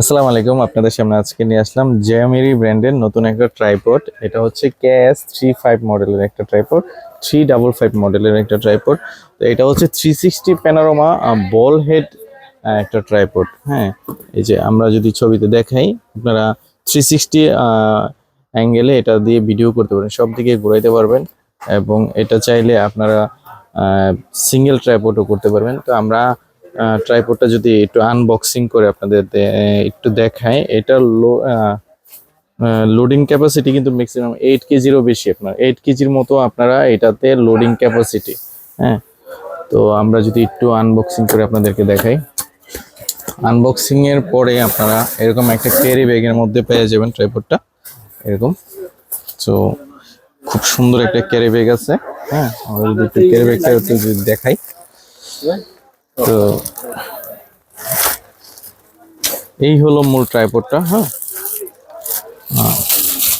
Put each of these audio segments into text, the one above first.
আসসালামু আলাইকুম, আপনাদের সামনে আজকে নিয়ে আসলাম জেমিরি ব্র্যান্ডের নতুন একটা ট্রাইপড এটা হচ্ছে কেএস থ্রি ফাইভ মডেলের একটা ট্রাইপড থ্রি ডাবল ফাইভ মডেলের একটা ট্রাইপড তো এটা হচ্ছে three sixty panorama ball head একটা ট্রাইপড হ্যাঁ এই যে আমরা যদি ছবিতে দেখাই, আপনারা থ্রি সিক্সটি অ্যাঙ্গেলে এটা দিয়ে ভিডিও করতে পারেন সব দিকে ঘুরাইতে পারবেন এবং এটা চাইলে আপনারা সিঙ্গেল ট্রাইপডও করতে পারবেন। তো আমরা ট্রাইপডটা যদি একটু আনবক্সিং করে আপনাদের একটু দেখাই, এটা লো লোডিং ক্যাপাসিটি কিন্তু ম্যাক্সিমাম এইট কেজিরও বেশি আপনার। এইট কেজির মতো আপনারা এটাতে লোডিং ক্যাপাসিটি হ্যাঁ? তো আমরা যদি একটু আনবক্সিং করে আপনাদেরকে দেখাই। আনবক্সিং এর পরে আপনারা এরকম একটা ক্যারি ব্যাগের মধ্যে পেয়ে যাবেন ট্রাইপডটা এরকম। তো খুব সুন্দর একটা ক্যারি ব্যাগ আছে হ্যাঁ? আমরা যদি একটু ক্যারি ব্যাগটা যদি দেখাই। তো এই হলো মূল ট্রাইপডটা হ্যাঁ? আহ,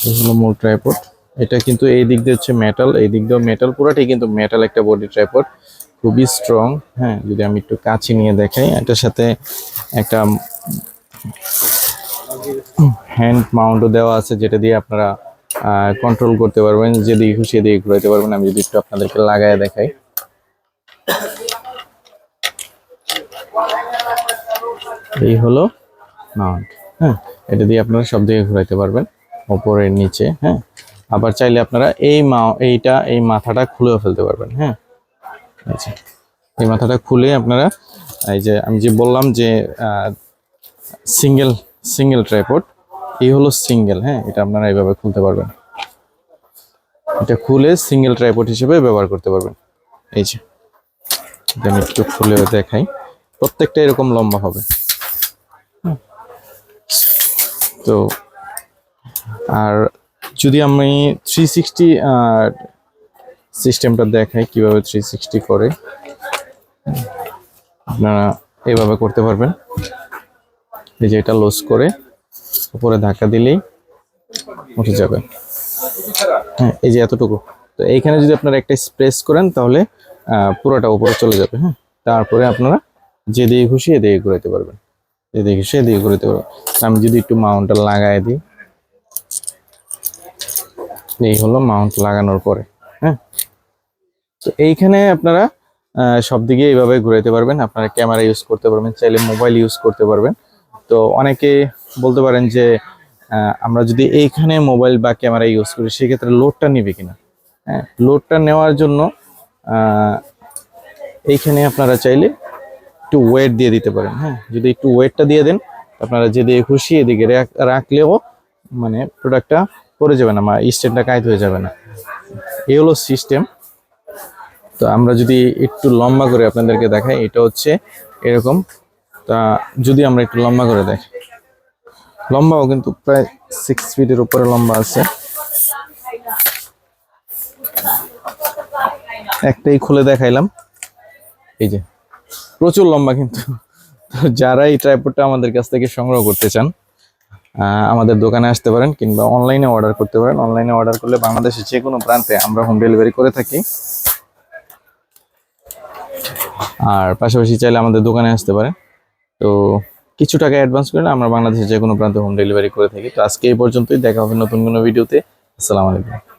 এই হলো মূল ট্রাইপড। এটা কিন্তু এই দিক দিয়ে হচ্ছে মেটাল এই দিক দিয়েও মেটাল পুরাটাই কিন্তু মেটাল একটা বডি ট্রাইপড খুবই স্ট্রং হ্যাঁ? যদি আমি একটু কাছে নিয়ে দেখাই এটার সাথে একটা হ্যান্ড মাউন্টও দেওয়া আছে যেটা দিয়ে আপনারা কন্ট্রোল করতে পারবেন যেদিকে খুশি এদিকে ঘুরাইতে পারবেন। আমি যদি একটু আপনাদেরকে লাগায় দেখাই। এই হলো মাউন্ট হ্যাঁ এটা দিয়ে আপনারা সব দিকে ঘোরাইতে পারবেন ওপরের নিচে হ্যাঁ। আবার চাইলে আপনারা এই মা, এইটা, এই মাথাটা খুলেও ফেলতে পারবেন হ্যাঁ। যে এই মাথাটা খুলে আপনারা, এই যে আমি যে বললাম যে সিঙ্গেল সিঙ্গেল ট্রাইপড, এই হলো সিঙ্গেল হ্যাঁ এটা আপনারা এইভাবে খুলতে পারবেন। এটা খুলে সিঙ্গেল ট্রাইপড হিসেবে ব্যবহার করতে পারবেন। এই যে আমি একটু খুলে দেখাই। প্রত্যেকটা এরকম লম্বা হবে। তো আর যদি আমি থ্রি সিক্সটি সিস্টেমটা দেখাই কীভাবে থ্রি সিক্সটি করে, আপনারা এইভাবে করতে পারবেন। এই যে এটা লস করে উপরে ধাক্কা দিলেই উঠে যাবে। হ্যাঁ এই যে এতটুকু। তো এইখানে যদি আপনারা একটা স্প্রেস করেন তাহলে পুরোটা উপরে চলে যাবে হ্যাঁ। তারপরে আপনারা যেদিকে খুশি, এ এদিকে ঘুরাইতে পারবেন। যেদিকে খুশি এদিকে ঘুরাইতে পারবেন। আমি যদি একটু মাউন্টটা লাগাই দিই, এই হলো মাউন্ট লাগানোর পরে হ্যাঁ? তো এইখানে আপনারা সব দিকে এইভাবে ঘুরাইতে পারবেন। আপনারা ক্যামেরা ইউজ করতে পারবেন, চাইলে মোবাইল ইউজ করতে পারবেন। তো অনেকে বলতে পারেন যে আমরা যদি এইখানে মোবাইল বা ক্যামেরা ইউজ করি, সেক্ষেত্রে লোডটা নিবে কিনা? হ্যাঁ লোডটা নেওয়ার জন্য এইখানে আপনারা চাইলে একটু ওয়েট দিয়ে দিতে পারেন হ্যাঁ? যদি একটু ওয়েটটা দিয়ে দেন, আপনারা যেদিকে খুশি এদিকে রাখ- রাখলেও মানে প্রোডাক্টটা পড়ে যাবে না বা স্ট্যান্ডটা কায়দ হয়ে যাবে না। এই হলো সিস্টেম তো আমরা যদি একটু লম্বা করে আপনাদেরকে দেখাই, এটা হচ্ছে এরকম। তা যদি আমরা একটু লম্বা করে দেখি, লম্বাও কিন্তু প্রায় সিক্স ফিটের উপরে লম্বা আছে। একটাই খুলে দেখাইলাম। এই যে প্রচুর লম্বা কিন্তু। যারা এই ট্রাইপডটা আমাদের কাছ থেকে সংগ্রহ করতে চান আমাদের দোকানে আসতে পারেন কিংবা অনলাইনে অর্ডার করতে পারেন। অনলাইনে অর্ডার করলে বাংলাদেশের যে কোনো প্রান্তে আমরা হোম ডেলিভারি করে থাকি। আর পাশাপাশি চাইলে আমাদের দোকানে আসতে পারেন। তো কিছু টাকা অ্যাডভান্স করলে আমরা বাংলাদেশের যে কোনো প্রান্তে হোম ডেলিভারি করে থাকি। তো আজকে এই পর্যন্তই। দেখা হবে নতুন কোনো ভিডিওতে আসসালামু আলাইকুম।